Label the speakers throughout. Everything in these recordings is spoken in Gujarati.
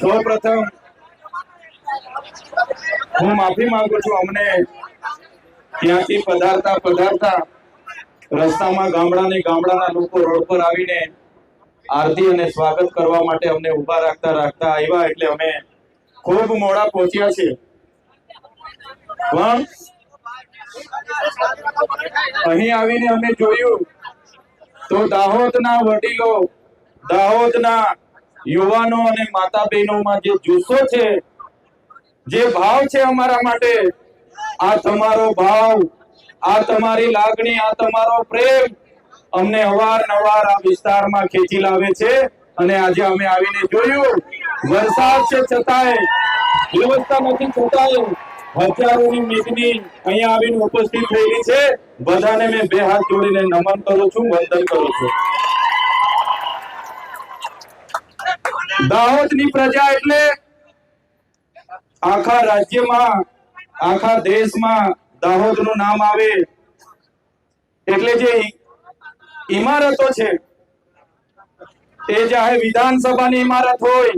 Speaker 1: સૌ પ્રથમ હું માફી માંગુ છું, અમને ત્યાંથી પધારતા પધારતા રસ્તામાં ગામડાને ગામડાના લોકો રોડ પર આવીને આરતી અને સ્વાગત કરવા માટે અમને ઊભા રાખતા રાખતા આવ્યા એટલે અમે ખૂબ મોડા પહોંચ્યા છે પણ અહીં આવીને અમે જોયું તો દાહોદના વડીલો દાહોદના યુવાનો અને માતા બહેનોમાં જે જુસ્સો છે, જે ભાવ છે અમારા માટે, આ તમારો ભાવ, આ તમારી લાગણી, આ તમારો પ્રેમ અમને અવારનવાર આ વિસ્તારમાં ખેંચી લાવે છે અને આજે અમે આવીને જોયું. વરસાદ છે છતાંય, વ્યવસ્થા નથી છતાંય હજારોની મેદની અહીંયા આવીને ઉપસ્થિત થયેલી છે. બધાને મેં બે હાથ જોડીને નમન કરું છું, વંદન કરું છું. દાહોદની પ્રજા એટલે આખા રાજ્યમાં, આખા દેશમાં દાહોદનું નામ આવે. એટલે જે ઇમારતો છે, એ ચાહે વિધાનસભાની ઇમારત હોય,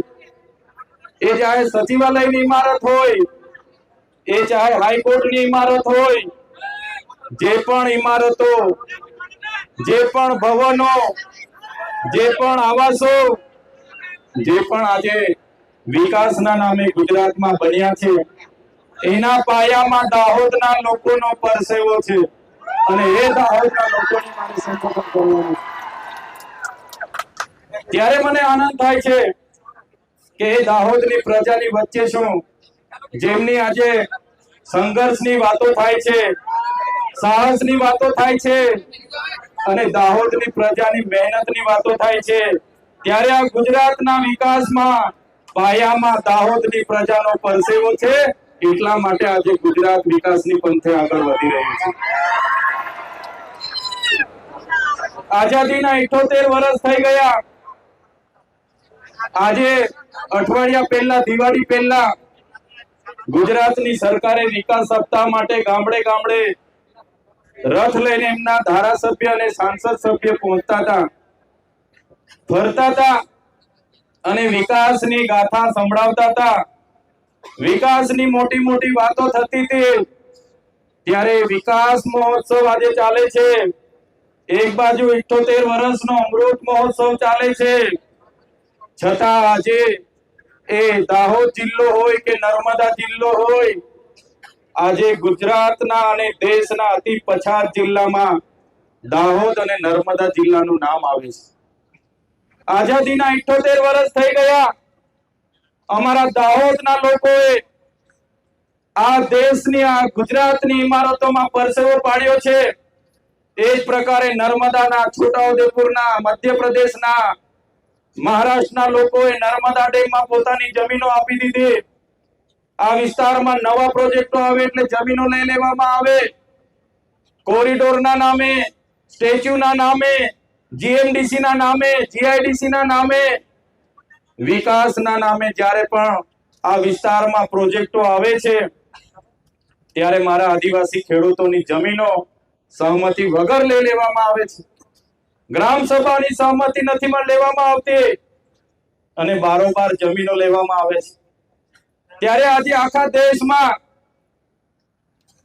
Speaker 1: એ ચાહે સચિવાલયની ઇમારત હોય, એ ચાહે હાઈકોર્ટની ઇમારત હોય, જે પણ ઇમારતો જે પણ ભવનો, જે પણ આવાસો જે પણ આજે વિકાસના નામે ગુજરાતમાં બન્યા છે, એના પાયામાં દાહોદના લોકોનો પરસેવો છે અને એ દાહોદના લોકોની મારે સંબોધન કરવાનું ત્યારે મને આનંદ થાય છે કે એ દાહોદની પ્રજાની વચ્ચે શું જેમની આજે સંઘર્ષની વાતો થાય છે, સાહસની વાતો થાય છે અને દાહોદની પ્રજાની મહેનતની વાતો થાય છે ત્યારે આ ગુજરાતના વિકાસમાં પાયામાં દાહોદની પ્રજાનો પરસેવો છે, એટલા માટે આજે ગુજરાત વિકાસની પંથે આગળ વધી રહ્યું છે. આઝાદીના 78 વર્ષ થઈ ગયા. આજે અઠવાડિયા પહેલા, દિવાળી પહેલા ગુજરાતની સરકારે વિકાસ સપ્તાહ માટે ગામડે ગામડે રથ લઈને એમના ધારાસભ્ય અને સાંસદ સભ્ય પહોંચતા હતા. હતા અને વિકાસની ગાથા સંભળાવતા હતા વિકાસની મોટી મોટી વાતો થતી હતી ત્યારે વિકાસ મહોત્સવ આજે ચાલે છે. એક બાજુ 78 વર્ષનો અમૃત મહોત્સવ ચાલે છે. છતાં આજે એ દાહોદ જિલ્લો હોય કે નર્મદા જિલ્લો હોય, આજે ગુજરાતના અને દેશના અતિ પછાત જિલ્લામાં દાહોદ અને નર્મદા જિલ્લાનું નામ આવે છે. આઝાદીના 78 વર્ષ થઈ ગયા. અમારા દાહોદના લોકોએ આ દેશની, આ ગુજરાતની ઇમારતોમાં પરસેવો પાડ્યો છે. એ જ પ્રકારે નર્મદાના, છોટાઉદેપુરના, મધ્યપ્રદેશના, મહારાષ્ટ્રના લોકોએ નર્મદા ડેમમાં પોતાની જમીનો આપી દીધી. આ વિસ્તારમાં નવા પ્રોજેક્ટો આવે એટલે જમીનો લઈ લેવામાં આવે. કોરિડોરના નામે, સ્ટેચ્યુના નામે જીએમડીસી ના નામે જીઆઈડીસી ના નામે, વિકાસના નામે જ્યારે પણ આ વિસ્તારમાં પ્રોજેક્ટો આવે છે, ત્યારે મારા આદિવાસી ખેડૂતોની જમીનો સહમતી વગર લઈ લેવામાં આવે છે. ગ્રામ સભાની સહમતિ નથી પણ લેવામાં આવતી અને બારોબાર જમીનો લેવામાં આવે છે. ત્યારે આજે આખા દેશમાં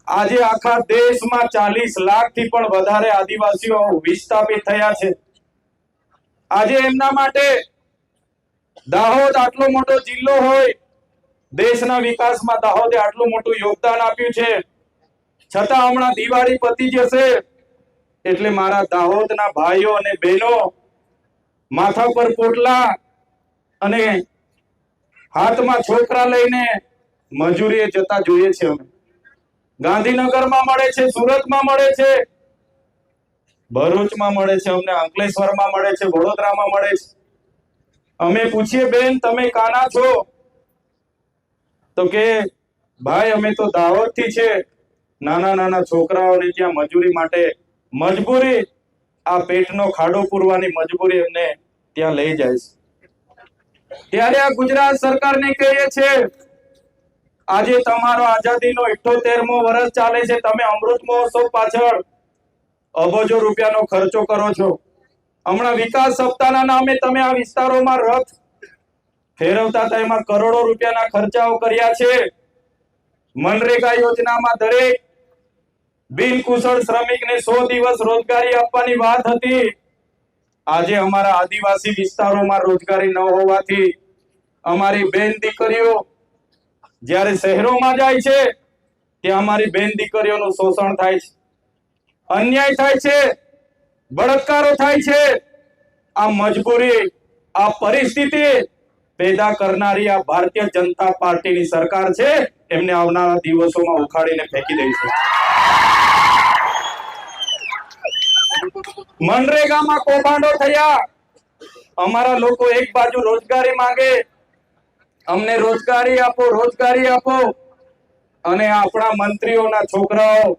Speaker 1: આજે આખા દેશમાં ચાલીસ લાખથી પણ વધારે આદિવાસીઓ વિસ્થાપિત થયા છે. આજે એમના માટે દાહોદ આટલો મોટો જિલ્લો હોય, દેશના વિકાસમાં દાહોદે આટલું મોટું યોગદાન આપ્યું છે. છતાં હમણાં દિવાળી પતી જશે એટલે મારા દાહોદના ભાઈઓ અને બહેનો માથા પર પોટલા અને હાથમાં છોકરા લઈને મજૂરીએ જતા જોઈએ છે અમે. ગાંધીનગરમાં મળે છે, સુરતમાં મળે છે, ભરૂચમાં મળે છે, અમને અંકલેશ્વરમાં મળે છે, વડોદરામાં મળે છે. અમે પૂછીએ, બેન, તમે કાના છો? તો કે, ભાઈ, અમે તો દાહોદથી છે. નાના નાના છોકરાઓને ત્યાં મજૂરી માટે મજબૂરી, આ પેટનો ખાડો પૂરવાની મજબૂરી એમને ત્યાં લઈ જાય છે. ત્યારે આ ગુજરાત સરકારને કહીએ છે આજે તમારો આઝાદીનો 78મો વર્ષ ચાલે છે. તમે અમૃત મહોત્સવ પાછળ અબજો રૂપિયાનો ખર્ચો કરો છો. હમણાં વિકાસ સપ્તાહના નામે તમે આ વિસ્તારોમાં રથ ફેરવતા હતા. એમાં કરોડો રૂપિયાના ખર્ચાઓ કર્યા છે. મનરેગા યોજનામાં દરેક બિનકુશળ શ્રમિકને સો દિવસ રોજગારી આપવાની વાત હતી. આજે અમારા આદિવાસી વિસ્તારોમાં રોજગારી ન હોવાથી અમારી બેન દીકરીઓ જ્યારે શહેરોમાં જાય છે, ત્યાં અમારી બેન દીકરીઓનું શોષણ થાય છે. અન્યાય થાય છે, બળાત્કારો થાય છે. આ મજબૂરી, આ પરિસ્થિતિ પેદા કરનારી આ ભારતીય જનતા પાર્ટીની સરકાર છે, એમને આવનારા દિવસોમાં ઉખાડીને ફેંકી દઈશું મનરેગામાં કૌભાંડો થયા. અમારા લોકો એક બાજુ રોજગારી માંગે અમને રોજગારી આપો રોજગારી આપો. અને આપણા મંત્રીઓના છોકરાઓ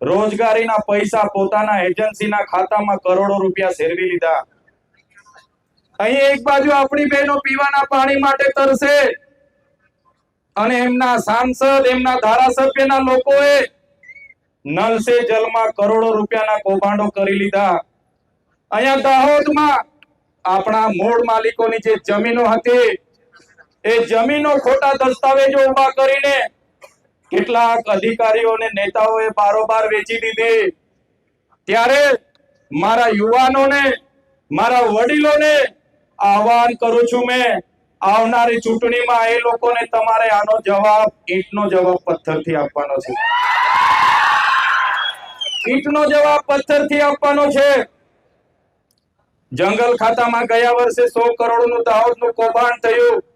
Speaker 1: રોજગારીના પૈસા પોતાના એજન્સીના ખાતામાં કરોડો રૂપિયા શેરવી લીધા. અહીં એક બાજુ આપણી બહેનો પીવાના પાણી માટે તરસે અને એમના સાંસદ, એમના ધારાસભ્યના લોકોએ નલ સે જલમાં કરોડો રૂપિયાના કૌભાંડો કરી લીધા. અહીંયા દાહોદમાં આપણા મૂળ માલિકોની જે જમીનો હતી એ જમીનો ખોટા દસ્તાવેજો ઊભા કરીને કેટલાક અધિકારીઓ અને નેતાઓએ બારોબાર વેચી દીધી. ત્યારે મારા યુવાનોને, મારા વડીલોને આહવાન કરું છું મેં, આવનારી ચૂંટણીમાં એ લોકોને તમારે આનો જવાબ, ઈંટનો જવાબ પથ્થરથી આપવાનો છે. ઈંટનો જવાબ પથ્થરથી આપવાનો છે. જંગલ ખાતામાં ગયા વર્ષે સો કરોડનું દાહોદનું કૌભાંડ થયું.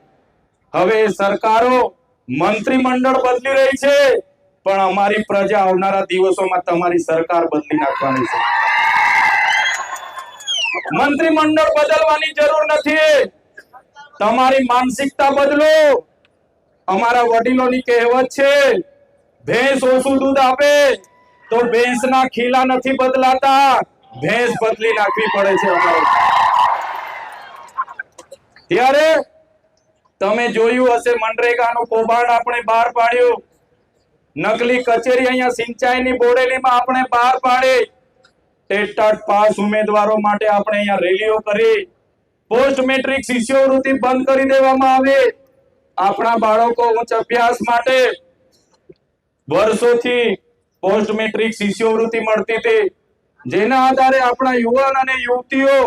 Speaker 1: હવે સરકારો મંત્રીમંડળ બદલી રહી છે, પણ અમારી પ્રજા આવનારા દિવસોમાં તમારી સરકાર બદલી નાખવાની છે. મંત્રીમંડળ બદલવાની જરૂર નથી. તમારી માનસિકતા બદલો. અમારા વડીલોની કહેવત છે, ભેંસ ઓછું દૂધ આપે તો ભેંસના ખીલા નથી બદલાતા. ભેંસ બદલી નાખવી પડે છે અમારે. ત્યારે તમે જોયું હશે મનરેગાનું કૌભાંડ આપણે બહાર પાડ્યું. નકલી કચેરી અહીંયા સિંચાઈની બોડેલીમાં આપણે બહાર પાડી. ટેટ પાસ ઉમેદવારો માટે આપણે અહીંયા રેલીઓ કરી. પોસ્ટ મેટ્રિક શિષ્યવૃત્તિ બંધ કરી દેવામાં આવી. આપણા બાળકો ઉચ્ચ અભ્યાસ માટે વર્ષોથી પોસ્ટ મેટ્રિક શિષ્યવૃત્તિ મળતી હતી. જેના આધારે આપણા યુવાન અને યુવતીઓ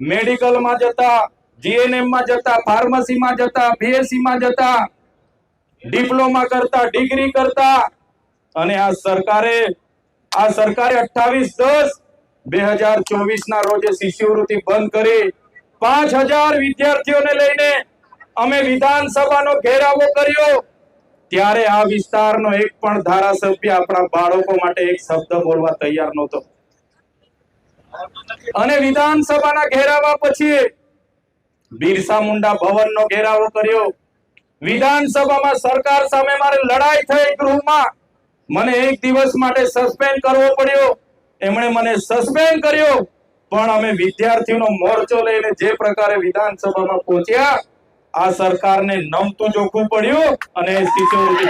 Speaker 1: મેડિકલમાં જતા જીએનએમમાં જતા ફાર્મસીમાં જતા બીએસસી માં જતા ડિપ્લોમા કરતા ડિગ્રી કરતા અને આ સરકારે આ સરકારે અઠાવીસ દસ બે હજાર ચોવીસ ના રોજે શિષ્યવૃત્તિ બંધ કરી. પાંચ હજાર વિદ્યાર્થીઓને લઈને અમે વિધાનસભાનો ઘેરાવો કર્યો. ત્યારે આ વિસ્તારનો એક પણ ધારાસભ્ય આપણા બાળકો માટે એક શબ્દ બોલવા તૈયાર નહોતો. અને વિધાનસભાના ઘેરાવા પછી બિરસા મુંડા ભવનનો ઘેરાવો કર્યો. વિધાનસભામાં સરકાર સામે મારે લડાઈ થઈ ગૃહમાં. મને એક દિવસ માટે સસ્પેન્ડ કરવો પડ્યો. એમણે મને સસ્પેન્ડ કર્યો. પણ અમે વિદ્યાર્થીઓનો મોરચો લઈને જે પ્રકારે વિધાનસભામાં પહોંચ્યા, આ સરકારને નમતું જોખવું પડ્યું અને શિષ્યવૃત્તિ.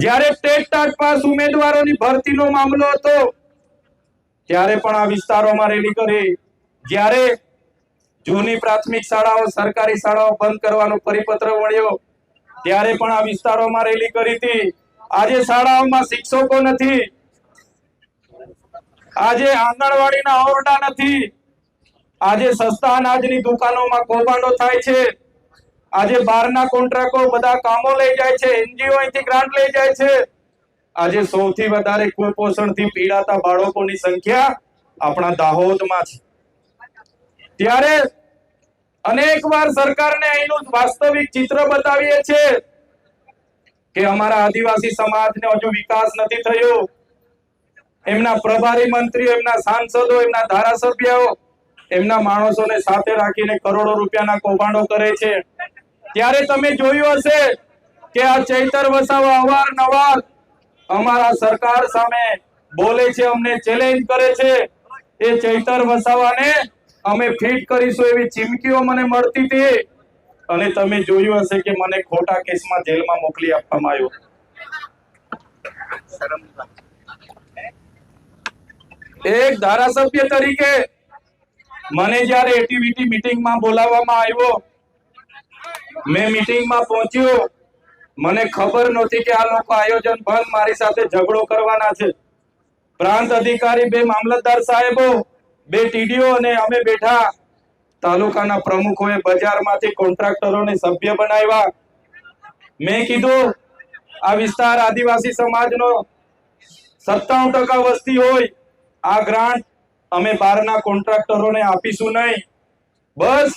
Speaker 1: જ્યારે ટેટ ટાટ પાસ ઉમેદવારોની ભરતીનો મામલો હતો ત્યારે પણ આ વિસ્તારોમાં રેલી કરી. જ્યારે જૂની પ્રાથમિક શાળાઓ, સરકારી શાળાઓ બંધ કરવાનો પરિપત્ર મળ્યો ત્યારે પણ આ વિસ્તારોમાં રેલી કરી હતી. આજે શાળાઓમાં શિક્ષકો નથી. આજે આંગણવાડીના ઓરડા નથી. આજે સસ્તા અનાજની દુકાનોમાં કૌભાંડો થાય છે. આજે બહારના કોન્ટ્રાક્ટો બધા કામો લઈ જાય છે. એનજીઓ અહીંથી ગ્રાન્ટ લઈ જાય છે. આજે સૌથી વધારે કુપોષણથી પીડાતા બાળકોની સંખ્યા આપણા દાહોદમાં છે. ત્યારે અનેક વાર સરકારને અહીંનું વાસ્તવિક ચિત્ર બતાવીએ છીએ કે અમારા આદિવાસી સમાજને હજુ વિકાસ નથી થયો. એમના પ્રભારી મંત્રીઓ, એમના સાંસદો, એમના ધારાસભ્યો, એમના માણસોને સાથે રાખીને કરોડો રૂપિયાના કૌભાંડો કરે છે. ત્યારે તમે જોયું હશે કે આ ચૈતર વસાવા અવારનવાર અમારા સરકાર સામે બોલે છે, અમને ચેલેન્જ કરે છે, એ ચૈતર વસાવાને અમે ફિટ કરીશું એવી ચીમકીઓ મને મળતી હતી. અને તમે જોયું હશે કે મને ખોટા કેસમાં જેલમાં મોકલી આપવામાં આવ્યો. એક ધારાસભ્ય તરીકે મને જ્યારે એટીવીટી મીટિંગમાં બોલાવવામાં આવ્યો, મેં મીટિંગમાં પહોંચ્યો મને ખબર નહોતી કે આ લોકો આયોજન બંધ મારી સાથે ઝઘડો કરવાના છે. પ્રાંત અધિકારી બે મામલતદાર સાહેબો, બે ટીડીઓ અને અમે બેઠા. તાલુકાના પ્રમુખોએ બજારમાંથી કોન્ટ્રાક્ટરોને સભ્ય બનાવ્યા. મેં કીધું, આ વિસ્તાર આદિવાસી સમાજનો સત્તાણું ટકા વસ્તી હોય. આ ગ્રાન્ટ અમે બહારના કોન્ટ્રાક્ટરોને આપીશું નહીં. બસ,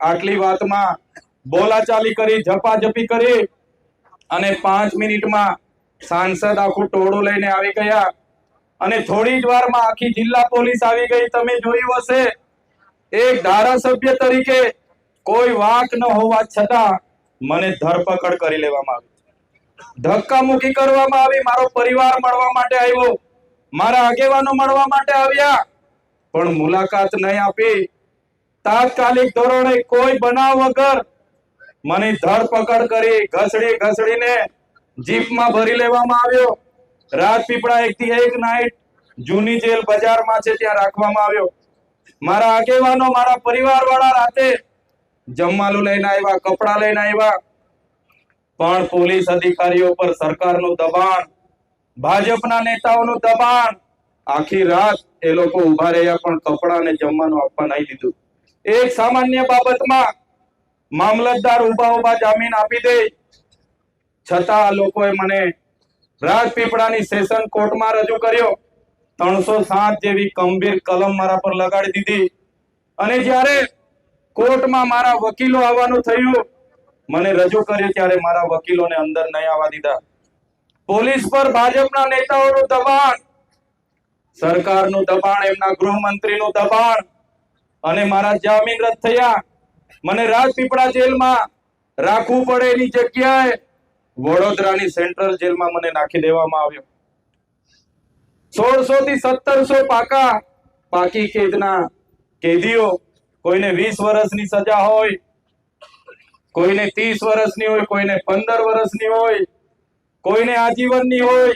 Speaker 1: આટલી વાતમાં બોલાચાલી કરી, ઝપાઝપી કરી. અને પાંચ મિનિટમાં સાંસદ આખું ટોળું લઈને આવી ગયા. અને થોડી જ વારમાં આખી જિલ્લા પોલીસ આવી ગઈ, તમે જોયું હશે. એક ધારાસભ્ય તરીકે કોઈ વાંક ન હોવા છતાં મને ધરપકડ કરી લેવામાં આવી. ધક્કા મુકી કરવામાં આવી, મારો પરિવાર મળવા માટે આવ્યો. મારા આગેવાનો મળવા માટે આવ્યા, પણ મુલાકાત નહીં આપી. તાત્કાલિક ધોરણે કોઈ બનાવ વગર મને ધરપકડ કરી ઘસડી ઘસડીને જીપમાં ભરી લેવામાં આવ્યો. રાજપીપળા એક થી એક નાઇટ જૂની જેલ બજારમાં છે ત્યાં રાખવામાં આવ્યો. મારા આગેવાનો, મારા પરિવાર રાતે જમવાનું લઈને આવ્યા, કપડા લઈને આવ્યા. પણ પોલીસ અધિકારીઓ પર સરકારનું દબાણ, ભાજપના નેતાઓનું દબાણ, આખી રાત એ લોકો ઊભા રહ્યા પણ કપડા અને જમવાનું આપવા નહીં દીધું. એક સામાન્ય બાબતમાં મામલતદાર ઊભા ઊભા જામીન આપી દે. છતાં આ લોકોએ મને રાજપીપળાની સેશન કોર્ટમાં રજૂ કર્યો. ત્રણસો સાત જેવી ગંભીર કલમ મારા પર લગાડી દીધી. અને જ્યારે કોર્ટમાં મારા વકીલો આવવાનું થયું, મને રજૂ કર્યું ત્યારે મારા વકીલોને અંદર નહીં આવવા દીધા. પોલીસ પર ભાજપના નેતાઓનું દબાણ, સરકારનું દબાણ, એમના ગૃહમંત્રીનું દબાણ અને મારા જામીન રદ થયા. મને રાજપીપળા જેલમાં રાખવું પડે એની જગ્યાએ વડોદરાની સેન્ટ્રલ જેલમાં મને નાખી દેવામાં આવ્યો. સોળસો થી સત્તરસો પાકા પાકી કેદના કેદીઓ, કોઈને વીસ વર્ષની સજા હોય, કોઈને ત્રીસ વર્ષની હોય, કોઈને પંદર વર્ષની હોય, કોઈને આજીવનની હોય,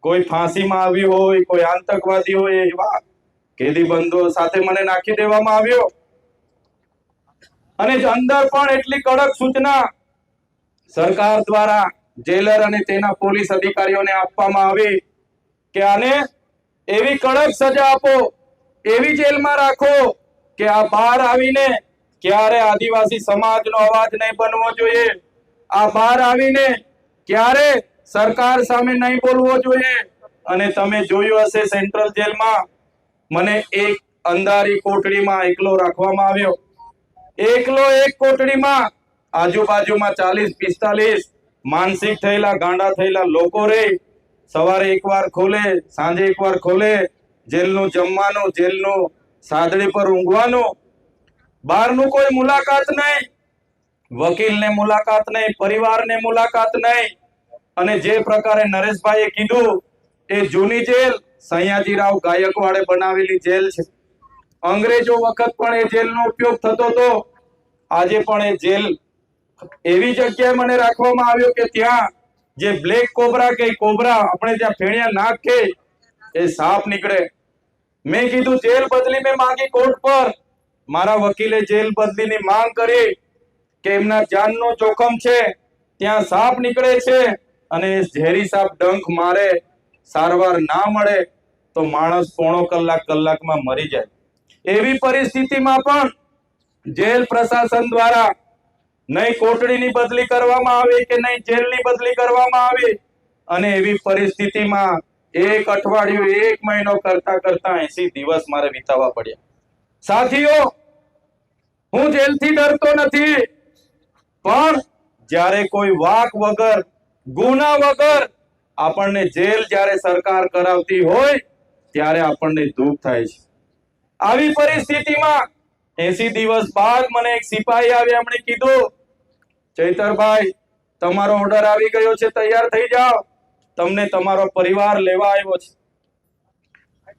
Speaker 1: કોઈ ફાંસીમાં આવ્યું હોય, કોઈ આતંકવાદી હોય એવા કેદી બંધો સાથે મને નાખી દેવામાં આવ્યો. અને અંદર પણ એટલી કડક સૂચના સરકાર દ્વારા જેલર અને તેના પોલીસ અધિકારીઓને આપવામાં આવી કે આને એવી કડક સજા આપો, એવી જેલમાં રાખો કે આ બહાર આવીને ક્યારે આદિવાસી સમાજનો અવાજ નહીં બનવો જોઈએ. આ બહાર આવીને ક્યારે સરકાર સામે નહીં બોલવો જોઈએ. અને તમે જોયું હશે સેન્ટ્રલ જેલમાં મને એક અંધારી કોટડીમાં એકલો રાખવામાં આવ્યો. એકલો એક કોટડીમાં. આજુબાજુમાં ચાલીસ, પિસ્તાલીસ માનસિક થયેલા, ગાંડા થયેલા લોકો રે. સવારે એકવાર ખોલે, સાંજે એકવાર ખોલે. જેલનું જમવાનું, જેલનું સાદડી પર ઊંઘવાનું. બહારનું કોઈ મુલાકાત નહીં. વકીલને મુલાકાત નહીં, પરિવારને મુલાકાત નહીં. અને જે પ્રકારે નરેશભાઈએ કીધું, એ જૂની જેલ, સયાજીરાવ ગાયકવાડે બનાવેલી જેલ છે. અંગ્રેજો વખત પણ એ જેલનો ઉપયોગ થતો હતો. આજે પણ એ જેલ એવી જગ્યાએ મને રાખવામાં આવ્યો કે ત્યાં જે બ્લેક કોબરા કે કોબરા આપણે જ્યાં ફેણિયા નાક એ સાપ નીકળે. મેં કીધું, જેલ બદલી મેં માંગી કોર્ટ પર. મારા વકીલે જેલ બદલીની માંગ કરી કે એમના જાનનો જોખમ છે, ત્યાં સાપ નીકળે છે અને ઝેરી સાપ ડંખ મારે, સારવાર ના મળે તો માણસ પોણો કલાક કલાકમાં મરી જાય. એવી પરિસ્થિતિમાં પણ જેલ પ્રશાસન દ્વારા નહીં કોટડીની બદલી કરવામાં આવે કે નહીં જેલની બદલી કરવામાં આવે અને એવી પરિસ્થિતિમાં એક અઠવાડિયું, એક મહિનો કરતા કરતા એસી દિવસ મારે વિતાવવા પડ્યા. સાથીઓ, હું જેલથી ડરતો નથી, પણ જ્યારે કોઈ વાક વગર, ગુના વગર આપણને જેલ જ્યારે સરકાર કરાવતી હોય, ત્યારે આપણને દુઃખ થાય છે. આવી પરિસ્થિતિમાં એસી દિવસ બાદ મને એક સિપાહી આવ્યા એમણે કીધું, ચૈતરભાઈ, તમારો ઓર્ડર આવી ગયો છે, તૈયાર થઈ જાઓ. તમને તમારો પરિવાર લેવા આવ્યો છે.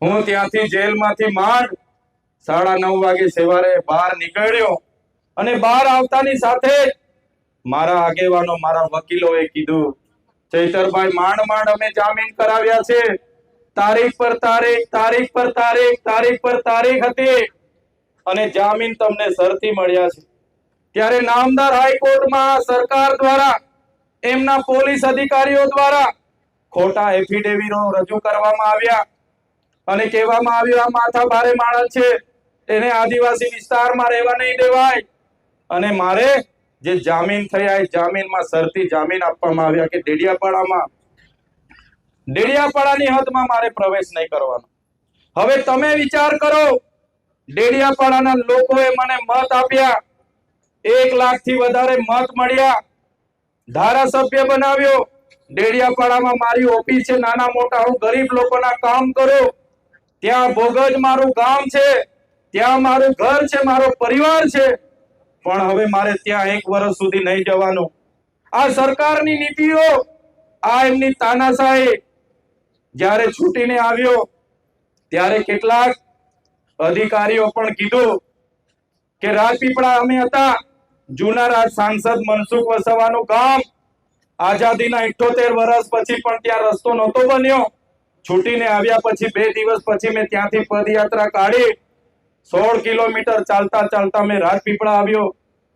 Speaker 1: હું ત્યાંથી જેલમાંથી માંડ સાડા નવ વાગે સવારે બહાર નીકળ્યો અને બહાર આવતાની સાથે મારા આગેવાનો, મારા વકીલોએ કીધું, ચૈતરભાઈ, માંડ માંડ અમે જામીન કરાવ્યા છે. તારીખ પર તારીખ તારીખ પર તારીખ તારીખ પર તારીખ હતી. અને જામીન તમને સરથી મળ્યા છે. ત્યારે નામદાર હાઈકોર્ટમાં સરકાર દ્વારા, એમના પોલીસ અધિકારીઓ દ્વારા ખોટા એફિડેવિટો રજૂ કરવામાં આવ્યા. અને કહેવામાં આવ્યું, આ માથા ભારે માણસ છે. એને આદિવાસી વિસ્તારમાં રહેવા નહીં દેવાય. અને મારે જે જામીન થયા એ જામીનમાં સરથી જામીન આપવામાં આવ્યા કે ડેડિયાપાડામાં ડેડિયાપાડાની હદમાં મારે પ્રવેશ નહીં કરવાનો. હવે તમે વિચાર કરો, ડેડિયાપાડાના લોકોએ મને મત આપ્યા. એક લાખથી વધારે મત મળ્યા. ધારાસભ્ય બનાવ્યો. ડેડિયાપાડામાં મારી ઓફિસ છે, નાના મોટા, હું ગરીબ લોકોના કામ કરું. ત્યાં ભોગજ મારું ગામ છે, ત્યાં મારું ઘર છે, મારો પરિવાર છે. પણ હવે મારે ત્યાં એક વર્ષ સુધી નહીં જવાનું. આ સરકારની નીતિઓ, આ એમની તાનાશાહી જ્યારે છૂટીને આવ્યો, ત્યારે કેટલાક અધિકારીઓ પણ કીધું કે રાજપીપળા અમે હતા. જૂના રાજ સાંસદ મનસુખ વસાવાનું ગામ આઝાદીના 78 વર્ષ પછી પણ ત્યાં રસ્તો નહોતો બન્યો. છૂટીને આવ્યા પછી બે દિવસ પછી મેં ત્યાંથી પદયાત્રા કાઢી. સોળ કિલોમીટર ચાલતા ચાલતા મેં રાજપીપળા આવ્યો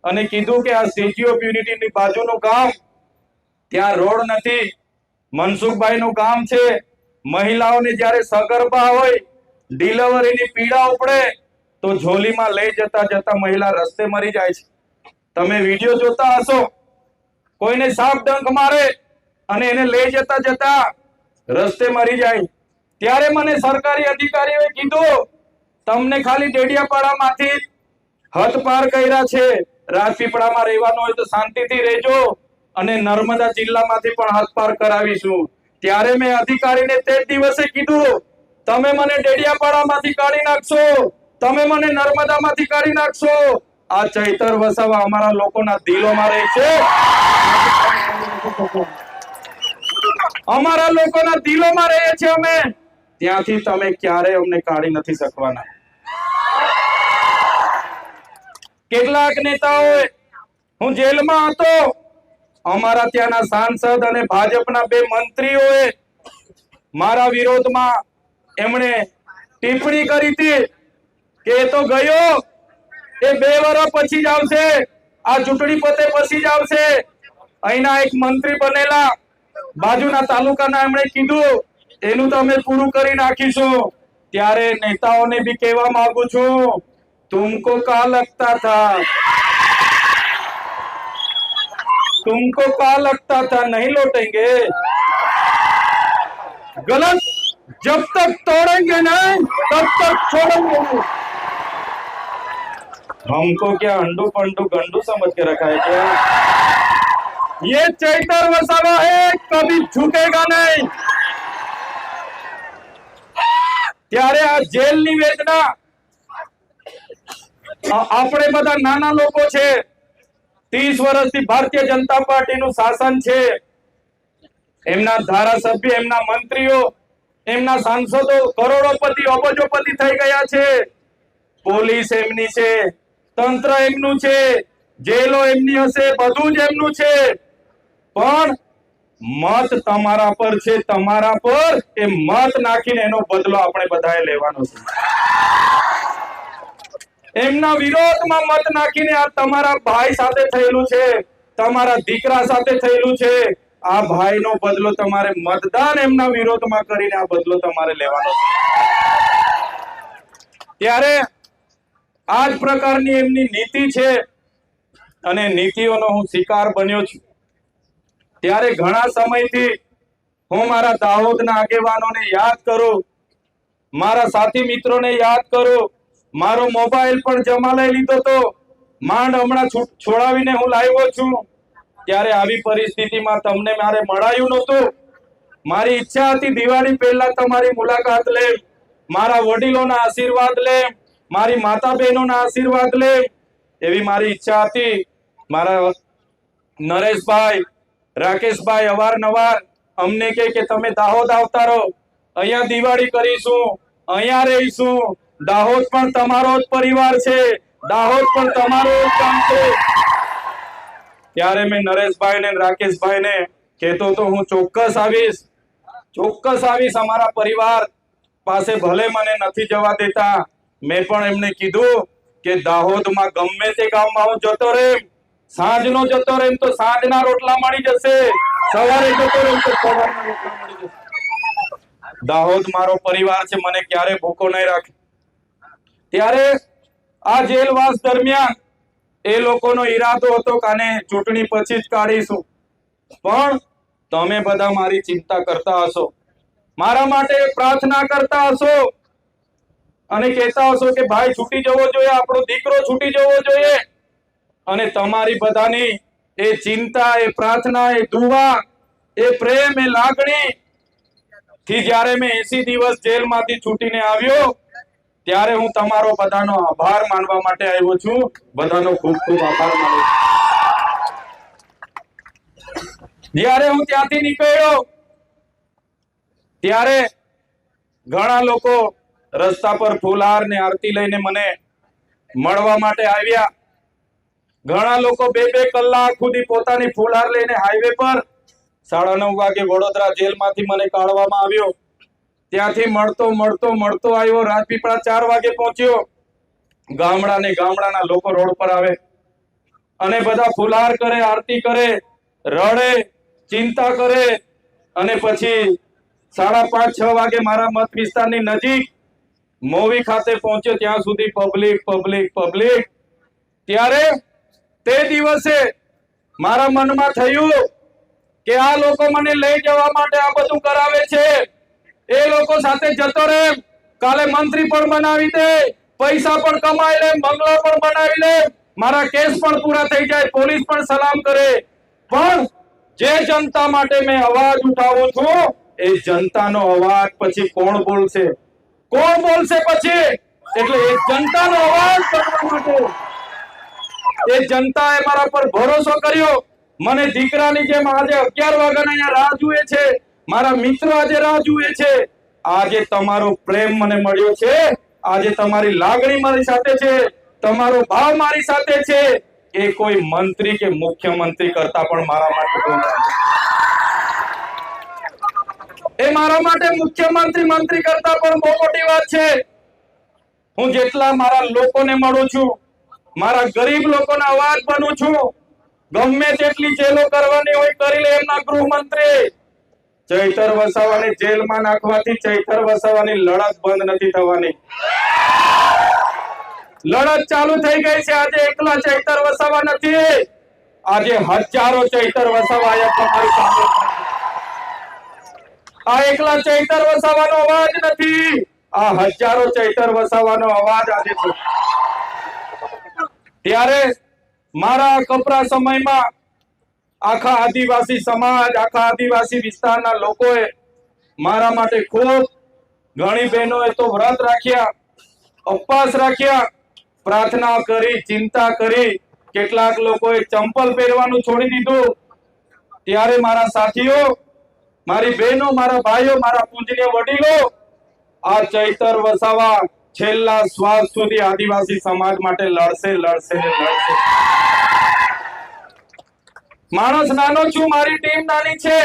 Speaker 1: અને કીધું કે આ સ્ટેચ્યુ ઓફ યુનિટીની બાજુનું ગામ, ત્યાં રોડ નથી. મનસુખભાઈ નું ગામ છે. મહિલાઓને જ્યારે સગર્ભા હોય, ડિલિવરીની પીડા ઉપડે, તો ઝોલીમાં લઈ જતા જતા મહિલા રસ્તે મરી જાય છે. તમે વીડિયો જોતા હશો, કોઈને સાપ ડંખ મારે અને એને લઈ જતા જતા રસ્તે મરી જાય. ત્યારે મને સરકારી અધિકારીઓએ કીધું, તમને ખાલી ડેડિયાપાડામાંથી હદ પાર કર્યા છે. રાજપીપળામાં રહેવાનું હોય તો શાંતિથી રહેજો અને નર્મદા જિલ્લામાંથી પણ હદ પાર કરાવીશું. ત્યારે મેં અધિકારીને તે દિવસે કીધું, તમે મને ડેડિયાપાડામાંથી કાઢી નાખશો. તમે મને નર્મદામાંથી કાઢી નાખશો. આ ચૈતર વસાવા અમારા લોકોના દિલોમાં રહે છે. અમારા લોકોના દિલોમાં રહીએ છીએ અમે. ત્યાંથી તમે ક્યારે અમને કાઢી નથી શકવાના. કેટલાક નેતાઓએ હું જેલમાં હતો. અમારા ત્યાંના સાંસદ અને ભાજપના બે મંત્રીઓએ મારા વિરોધમાં એમણે ટિપ્પણી કરી હતી કે તો ગયો, એ બે વર્ષ પછી જ આવશે, આ ચૂંટણી પતે પછી જ આવશે. અહીંના એક મંત્રી બનેલા, બાજુના તાલુકાના એમણે કીધું, એનું તો અમે પૂરું કરી નાખીશું. ત્યારે નેતાઓને બી કહેવા માંગુ છું, તુમકો કા લગતા થા? तुमको का लगता था नहीं लौटेंगे गलत जब तक तोड़ेंगे नहीं तब तक छोड़ेंगे नहीं हमको क्या अंडू पंडू गंडू समझ के रखा है क्या ये चैतर वसावा है कभी झुकेगा नहीं ત્યારે આ જેલની વેદના આ- આપણે બધા નાના લોકો છે ત્રીસ વર્ષથી ભારતીય જનતા પાર્ટીનું શાસન છે. એમના ધારાસભ્ય, એમના મંત્રીઓ, એમના સાંસદો કરોડોપતિ, અબજોપતિ થઈ ગયા છે. પોલીસ એમની છે, તંત્ર એમનું છે, જેલો એમની હશે, બધું જ એમનું છે. પણ મત તમારા પર છે, તમારા પર એ મત નાખીને એનો બદલો આપણે બધાએ લેવાનો છે. એમના વિરોધમાં મત નાખીને આ તમારા ભાઈ સાથે થયેલું છે, તમારા દીકરા સાથે થયેલું છે, આ ભાઈનો બદલો તમારે મતદાન એમના વિરોધમાં કરીને આ બદલો તમારે લેવાનો છે. ત્યારે આ જ પ્રકારની એમની નીતિ છે અને નીતિઓનો હું શિકાર બન્યો છું. ત્યારે ઘણા સમયથી હું મારા દાહોદના આગેવાનોને યાદ કરું, મારા સાથી મિત્રોને યાદ કરું મારો મોબાઈલ પણ જમા લઈ લીધો તો માંડ હમણાં છોડાવીને હું લાવ્યો છું. ત્યારે આવી પરિસ્થિતિમાં તમને મારે મળાયું નહોતું. મારી ઈચ્છા હતી દિવાળી પહેલા તમારી મુલાકાત લે, મારા વડીલોના આશીર્વાદ લે, મારી માતા બહેનોના આશીર્વાદ લે. એવી મારી ઈચ્છા હતી. મારા નરેશભાઈ, રાકેશભાઈ અવારનવાર અમને કહે કે તમે દાહોદ આવતા રહો. અહીંયા દિવાળી કરીશું, અહીંયા રહીશું. દાહોદ પણ તમારો જ પરિવાર છે. દાહોદ પણ તમારો જ કામ છે. ત્યારે મેં નરેશભાઈ ને રાકેશભાઈ ને કહેતો તો હું ચોક્કસ આવીશ. ચોક્કસ આવીશ અમારા પરિવાર પાસે ભલે મને નથી જવા દેતા. મેં પણ એમને કીધું કે દાહોદમાં ગમે તે ગામમાં હું જતો રેમ સાંજનો જતો રેમ તો સાંજના રોટલા મળી જશે. સવારે જતો રેમ તો સવારના રોટલા મળી જશે. દાહોદ મારો પરિવાર છે, મને ક્યારે ભૂખો નહીં રાખે. ત્યારે આ જેલવાસ દરમિયાન એ લોકોનો ઈરાદો હતો કે આને ચૂંટણી પછી જ કાઢીશું. પણ તમે બધા મારી ચિંતા કરતા હશો. મારા માટે પ્રાર્થના કરતા હશો અને કહેતા હશો કે ભાઈ છૂટી જવો જોઈએ, આપણો દીકરો છૂટી જવો જોઈએ. અને તમારી બધાની એ ચિંતા, એ પ્રાર્થના, એ દુવા એ પ્રેમ, એ લાગણી થી જ્યારે મેં એસી દિવસ જેલમાંથી છૂટીને આવ્યો ત્યારે હું તમારો બધાનો આભાર માનવા માટે આવ્યો છું. બધાનો ખૂબ ખૂબ આભાર માનું. જ્યારે હું ત્યાંથી નીકળ્યો, ત્યારે ઘણા લોકો રસ્તા પર ફુલહાર ને આરતી લઈને મને મળવા માટે આવ્યા. ઘણા લોકો બે બે કલાક સુધી પોતાની ફુલહાર લઈને હાઈવે પર સાડા નવ વાગે વડોદરા જેલમાંથી મને કાઢવામાં આવ્યો. ત્યાંથી મળતો મળતો મળતો આવ્યો. રાજપીપળા ચાર વાગે પહોંચ્યો. ગામડા ને ગામડાના લોકો રોડ પર આવે. અને બધા ફુલાર કરે, આરતી કરે, રડે, ચિંતા કરે. અને પછી સાડા પાંચ, છ વાગે મારા મત વિસ્તારની નજીક મોવી ખાતે પહોંચ્યો. ત્યાં સુધી પબ્લિક પબ્લિક પબ્લિક ત્યારે તે દિવસે મારા મનમાં થયું કે આ લોકો મને લઈ જવા માટે આ બધું કરાવે છે. એ લોકો સાથે જતો રહે. કાલે મંત્રી પણ બનાવી દે, પૈસા પણ કમાઈ લે, બંગલા પણ બનાવી લે. મારા કેસ પણ પૂરા થઈ જાય, પોલીસ પણ સલામ કરે. પણ જે જનતા માટે મેં અવાજ ઉઠાવું છું, એ જનતાનો અવાજ પછી કોણ બોલશે? કોણ બોલશે પછી? એટલે એ જનતાનો અવાજ કરવા માટે. એ જનતાએ મારા પર ભરોસો કર્યો. મને દીકરાની જેમ આજે અગિયાર વાગ્યાના અહીંયા રાહ જુએ છે. મારા મિત્રો આજે રાહ જુએ છે. આજે તમારો પ્રેમ મને મળ્યો છે. આજે તમારી લાગણી મારી સાથે છે. તમારો ભાવ મારી સાથે છે. એ કોઈ મંત્રી કે મુખ્યમંત્રી કરતા પણ મારા માટે એ મારા માટે મુખ્યમંત્રી મંત્રી કરતા પણ બહુ મોટી વાત છે. હું જેટલા મારા લોકોને મળું છું, મારા ગરીબ લોકોના અવાજ બનું છું, ગમે તેટલી જેલો કરવાની હોય કરી લે એમના ગૃહમંત્રી. ચૈતર વસાવાની જેલમાં નાખવાથી ચૈતર વસાવાની લડત બંધ નથી થવાની. લડત ચાલુ થઈ ગઈ છે. આજે એકલા ચૈતર વસાવા નથી. આજે હજારો ચૈતર વસાવા આ એકલા ચૈતર વસાવાનો અવાજ નથી. આ હજારો ચૈતર વસાવાનો અવાજ આજે ત્યારે મારા કપરા સમયમાં આખા આદિવાસી સમાજ, આખા આદિવાસી વિસ્તારના લોકોએ મારા માટે ખૂબ ઘણી બહેનોએ તો વ્રત રાખ્યા, ઉપવાસ રાખ્યા, પ્રાર્થના કરી, ચિંતા કરી, કેટલાક લોકોએ ચંપલ પહેરવાનું છોડી દીધું. ત્યારે મારા સાથીઓ, મારી બહેનો, મારા ભાઈઓ, મારા પૂજનીય વડીલો, આ ચૈતર વસાવા છેલ્લા શ્વાસ સુધી આદિવાસી સમાજ માટે લડશે લડશે લડશે. માણસ નાનો છું, મારી ટીમ નાની છે.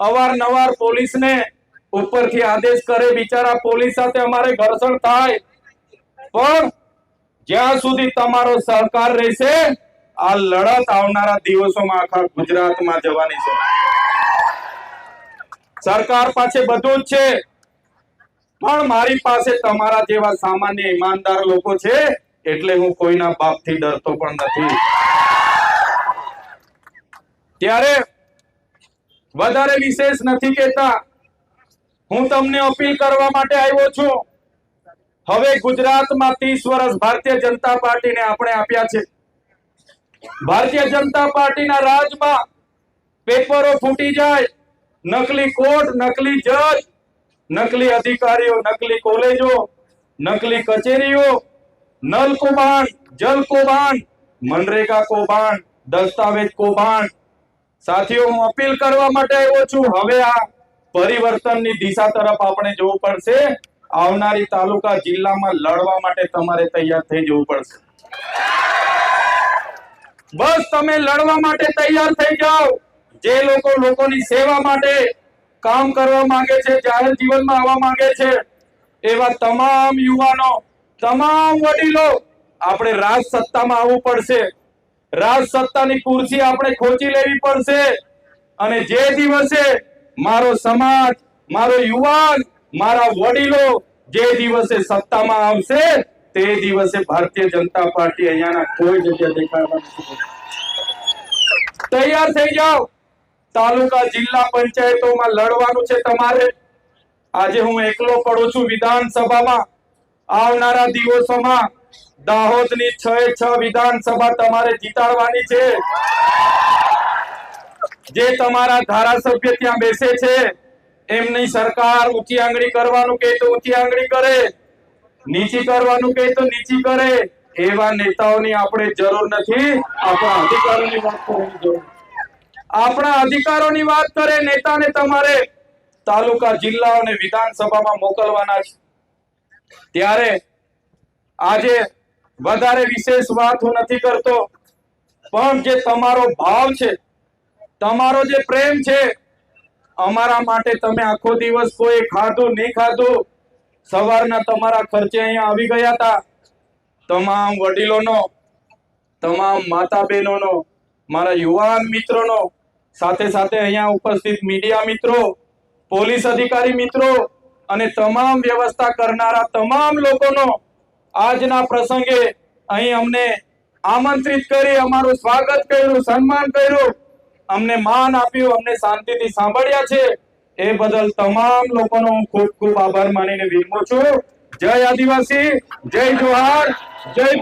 Speaker 1: અવારનવાર પોલીસને ઉપરથી આદેશ કરે, બિચારા પોલીસ સાથે અમારે ઘર્ષણ થાય. પણ જ્યાં સુધી તમારો સહકાર રહેશે, આ લડત આવનારા દિવસોમાં આખા ગુજરાતમાં જવાની છે. સરકાર પાસે બધું જ છે. પણ મારી પાસે તમારા જેવા સામાન્ય ઈમાનદાર લોકો છે, એટલે હું કોઈના બાપથી ડરતો પણ નથી. ત્યારે વધારે વિશેષ નથી કહેતા. હું તમને અપીલ કરવા માટે આવ્યો છું. હવે ગુજરાતમાં ત્રીસ વર્ષ ભારતીય જનતા પાર્ટીને આપણે આપ્યા છે. ભારતીય જનતા પાર્ટીના રાજમાં પેપરો ફૂટી જાય. નકલી કોર્ટ, નકલી જજ, નકલી અધિકારીઓ, નકલી કોલેજો, નકલી કચેરીઓ નલ કૌભાંડ જલ કૌભાંડ મનરેગા કૌભાંડ, દસ્તાવેજ કૌભાંડ સાથીઓ, હું અપીલ કરવા માટે આવ્યો છું. હવે આ પરિવર્તનની દિશા તરફ આપણે જવું પડશે. આવનારી તાલુકા જિલ્લામાં લડવા માટે તમારે તૈયાર થઈ જવું પડશે. બસ તમે લડવા માટે તૈયાર થઈ જાઓ. જે લોકો લોકોની સેવા માટે કામ કરવા માંગે છે, જાહેર જીવનમાં આવવા માંગે છે, એવા તમામ યુવાનો, તમામ વડીલો, આપણે રાજ સત્તામાં આવવું પડશે. રાજ ખુરશી આપણે ખોચી લેવી પડશે. અને જે દિવસે મારો સમાજ, મારો યુવાન, મારા વડીલો જે દિવસે સત્તામાં આવશે, તે દિવસે ભારતીય જનતા પાર્ટી અહીંયાના કોઈ જગ્યા દેખાડવા તૈયાર થઈ જાઓ. તાલુકા જિલ્લા પંચાયતોમાં લડવાનું છે તમારે. આજે હું એકલો પડું છું વિધાનસભામાં. આવનારા દિવસોમાં દાહોદની છ છ વિધાનસભા તમારે જીતાડવાની છે. જે તમારા ધારાસભ્ય ત્યાં બેસે છે, એમની સરકાર ઊંચી આંગળી કરવાનું કહે તો ઊંચી આંગળી કરે, નીચી કરવાનું કહે તો નીચી કરે. એવા નેતાઓની આપણે જરૂર નથી. આપણા અધિકારોની વાત કરવાની જરૂર આપણા અધિકારોની વાત કરે, નેતાને તમારે તાલુકા, જિલ્લા અને વિધાનસભામાં મોકલવાના છે. ત્યારે આજે વધારે વિશેષ વાત નથી કરતો. પણ જે તમારો ભાવ છે, તમારો જે પ્રેમ છે, અમારા માટે તમે આખો દિવસ કોઈ ખાધું નહીં ખાધું. સવારના તમારા ખર્ચે અહીંયા આવી ગયા હતા. તમામ વડીલોનો, તમામ માતા બહેનોનો મારા યુવાન મિત્રોનો, સાથે સાથે અહીંયા ઉપસ્થિત મીડિયા મિત્રો, પોલીસ અધિકારી મિત્રો અને તમામ વ્યવસ્થા કરનારા તમામ લોકોનો આજના પ્રસંગે અહીં અમને આમંત્રિત કરી, અમારું સ્વાગત કર્યું, સન્માન કર્યું. અમને માન આપ્યું, અમને શાંતિથી સાંભળ્યા છે. એ બદલ તમામ લોકોનો હું ખૂબ ખૂબ આભાર માનીને વિરમું છું. જય આદિવાસી, જય જોહાર, જય